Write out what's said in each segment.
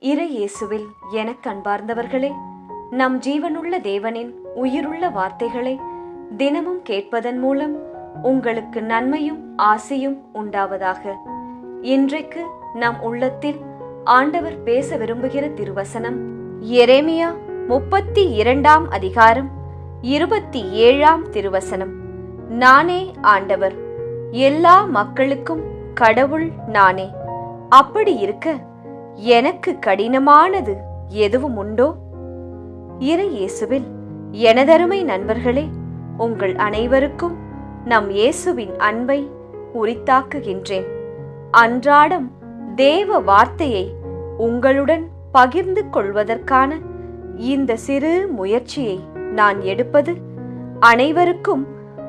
இறை இயேசுவில் எனக் கண்பார்ந்தவர்களே நம் ஜீவனுள்ள தேவனின் உயிருள்ள வார்த்தைகளை தினமும் கேட்பதன் மூலம் உங்களுக்கு நன்மையும் ஆசையும் உண்டாவதாக. இன்றைக்கு நம் உள்ளத்தில் ஆண்டவர் பேச விரும்புகிற திருவசனம் எரேமியா முப்பத்தி இரண்டாம் அதிகாரம் இருபத்தி ஏழாம் திருவசனம். நானே ஆண்டவர் எல்லா மக்களுக்கும் கடவுள் நானே. அப்படி இருக்க எனக்கு கடினமானது எதுவும் உண்டோ? இறை இயேசுவில் எனதருமை நண்பர்களே உங்கள் அனைவருக்கும் நம் இயேசுவின் அன்பை உரித்தாக்குகின்றேன். அன்றாடம் தேவ வார்த்தையை உங்களுடன் பகிர்ந்து கொள்வதற்கான இந்த சிறு முயற்சியை நான் எடுப்பது அனைவருக்கும்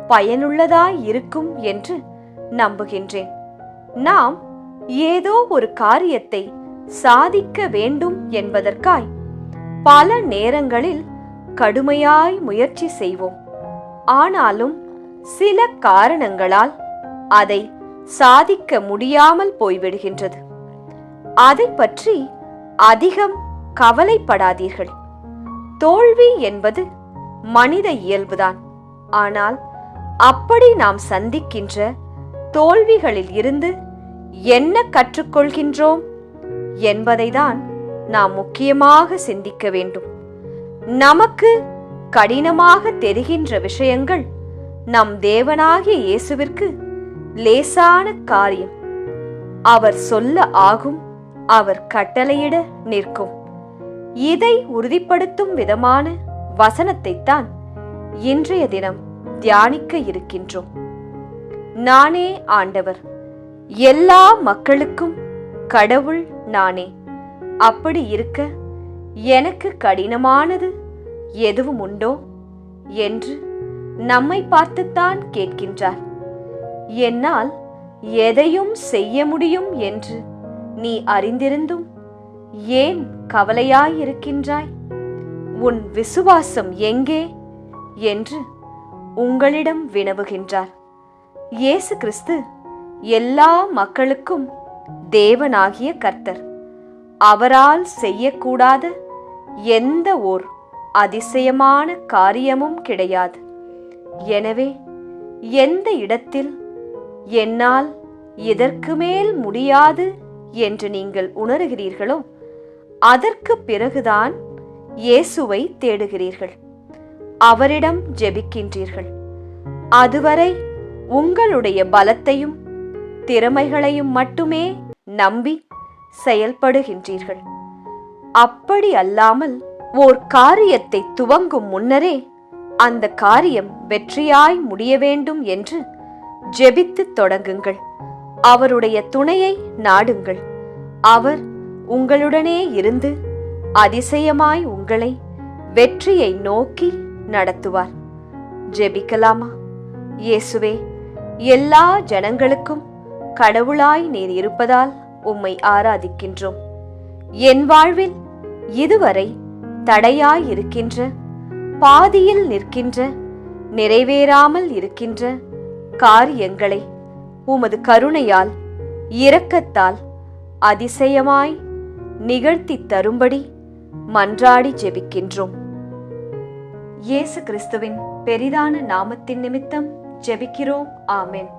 பயனுள்ளதாய் இருக்கும் என்று நம்புகின்றேன். நாம் ஏதோ ஒரு காரியத்தை சாதிக்க வேண்டும் என்பதற்காய் பல நேரங்களில் கடுமையாய் முயற்சி செய்வோம். ஆனாலும் சில காரணங்களால் அதை சாதிக்க முடியாமல் போய்விடுகின்றது. அதை பற்றி அதிகம் கவலைப்படாதீர்கள். தோல்வி என்பது மனித இயல்புதான். ஆனால் அப்படி நாம் சந்திக்கின்ற தோல்விகளில் இருந்து என்ன கற்றுக்கொள்கின்றோம்? என்பதைதான் நாம் முக்கியமாக சிந்திக்க வேண்டும். நமக்கு கடினமாக தெரிகின்ற விஷயங்கள் நம் தேவனாகிய இயேசுவிற்கு லேசான காரியம். அவர் சொல்ல ஆகும் அவர் கட்டளையிட நிற்கும். இதை உறுதிப்படுத்தும் விதமான வசனத்தைத்தான் இன்றைய தினம் தியானிக்க இருக்கின்றோம். நானே ஆண்டவர் எல்லா மக்களுக்கும் கடவுள் நானே. அப்படி இருக்க எனக்கு கடினமானது எதுவும் உண்டோ? என்று நம்மை பார்த்துத்தான் கேட்கின்றார். என்னால் எதையும் செய்ய முடியும் என்று நீ அறிந்திருந்தும் ஏன் கவலையாயிருக்கின்றாய்? உன் விசுவாசம் எங்கே? என்று உங்களிடம் வினவுகின்றார். இயேசு கிறிஸ்து எல்லா மக்களுக்கும் தேவனாகிய கர்த்தர். அவரால் செய்யக்கூடாத எந்த ஓர் அதிசயமான காரியமும் கிடையாது. எனவே எந்த இடத்தில் என்னால் இதற்கு மேல் முடியாது என்று நீங்கள் உணர்கிறீர்களோ அதற்கு பிறகுதான் இயேசுவை தேடுகிறீர்கள். அவரிடம் ஜெபிக்கின்றீர்கள். அதுவரை உங்களுடைய பலத்தையும் திறமைகளையும் மட்டுமே நம்பி செயல்படுகின்றீர்கள். அப்படி அல்லாமல் ஓர் காரியத்தை துவங்கும் முன்னரே அந்த காரியம் வெற்றியாய் முடிய வேண்டும் என்று ஜெபித்து தொடங்குங்கள். அவருடைய துணையை நாடுங்கள். அவர் உங்களுடனே இருந்து அதிசயமாய் உங்களை வெற்றியை நோக்கி நடத்துவார். ஜெபிக்கலாமா? இயேசுவே எல்லா ஜனங்களுக்கும் கடவுளாய் நீர் இருப்பதால் உம்மை ஆராதிக்கின்றோம். என் வாழ்வில் இதுவரை தடையாய் இருக்கின்ற பாதியில் நிற்கின்ற நிறைவேறாமல் இருக்கின்ற காரியங்களை உமது கருணையால் இரக்கத்தால் அதிசயமாய் நிகழ்த்தி தரும்படி மன்றாடி ஜெபிக்கின்றோம். இயேசு கிறிஸ்துவின் பெரிதான நாமத்தின் நிமித்தம் ஜெபிக்கிறோம். ஆமென்.